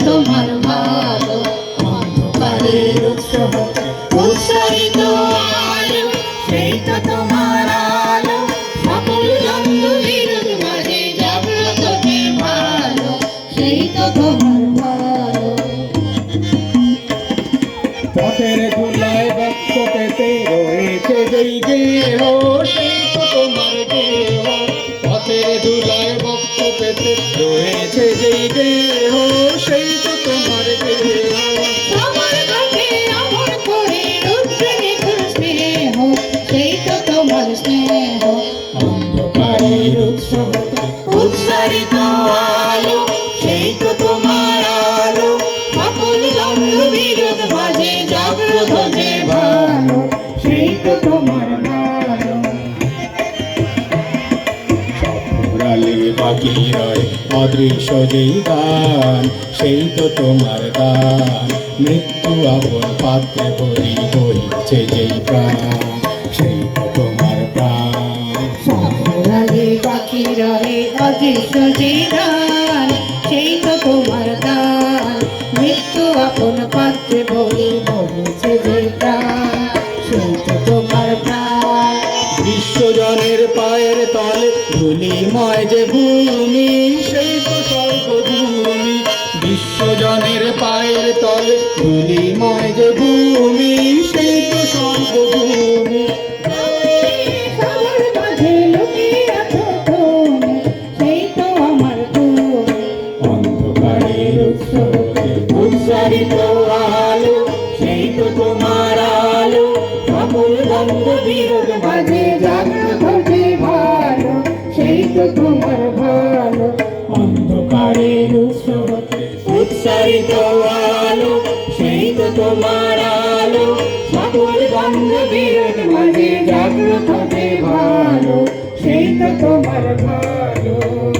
তোমার ভালো অন্ধকারের তোমার তোমার পথের ধুলায় বক্ষ পেতে রয়েছে যেই গেহ সেই তো তোমার পথের ধুলায় বক্ষ পেতে রয়েছে যেই গেহ স্নেহ অন্ধকারের উৎস অদৃশ্য যেই গান, সেই তো তোমার গান। মৃত্যু আপন পাত্রে ভরি বইছে যেই প্রাণ, সেই রহে অদৃশ্য সেই তো তোমার গান মৃত্যু আপন পাত্রে বলি বলেছে যে প্রাণ, সেই তো তোমার প্রাণ। বিশ্বজনের পায়ের তলে ধুলিময় যে ভূমি, সেই তো স্বর্গভূমি বিশ্বজনের পায়ের তলে ধুলিময় যে ভূমি, সেই তো স্বর্গভূমি উৎসারিত আলো সেই তোমার আলো। সকল বিরোধ মাঝে জাগ্রত ভালো, সেই তোমার ভালো। অন্ধকারের উৎস হতে উৎসারিত আলো তোমার আলো। সকল বিরোধ মাঝে জাগ্রত ভালো সেই তো তোমার ভালো।